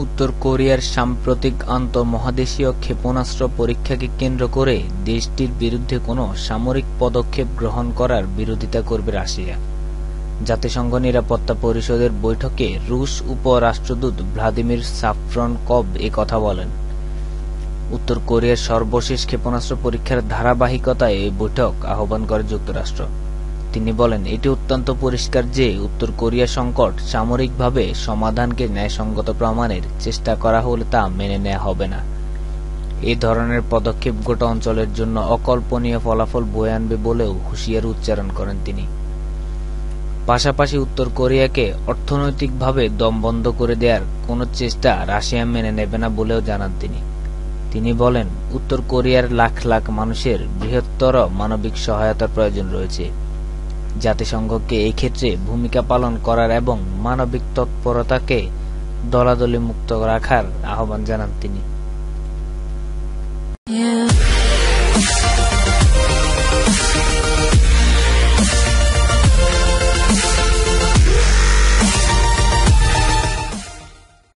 উত্তর কোরিয়ার সাম্প্রতিক আন্তঃমহাদেশীয় ক্ষেপণাস্ত্র পরীক্ষাকে কেন্দ্র করে দেশটির বিরুদ্ধে কোনো সামরিক পদক্ষেপ গ্রহণ করার বিরোধিতা করবে রাশিয়া। জাতিসংঘ নিরাপত্তা পরিষদের বৈঠকে রুশ উপরাষ্ট্রদূত ভ্লাদিমির ভ্লাদিমির সাফরনকভ এ কথা বলেন। উত্তর কোরিয়ার সর্বশেষ ক্ষেপণাস্ত্র পরীক্ষার ধারাবাহিকতায় এই বৈঠক আহ্বান করে যুক্তরাষ্ট্র। তিনি বলেন, এটি অত্যন্ত পরিষ্কার যে উত্তর কোরিয়া সংকট সামরিকভাবে সমাধানকে ন্যায়সঙ্গত প্রমাণের চেষ্টা করা হলে তা মেনে নেওয়া হবে না। এ ধরনের পদক্ষেপ গোটা অঞ্চলের জন্য অকল্পনীয় ফলাফল বয়ে আনবে বলেও হুঁশিয়ার উচ্চারণ করেন তিনি। পাশাপাশি উত্তর কোরিয়াকে অর্থনৈতিকভাবে দম বন্ধ করে দেওয়ার কোনো চেষ্টা রাশিয়া মেনে নেবে না বলেও জানান তিনি। তিনি বলেন, উত্তর কোরিয়ার লাখ লাখ মানুষের বৃহত্তর মানবিক সহায়তার প্রয়োজন রয়েছে। জাতিসংঘকে এই ক্ষেত্রে ভূমিকা পালন করার এবং মানবিক তৎপরতাকে দলাদলি মুক্ত রাখার আহ্বান জানান তিনি।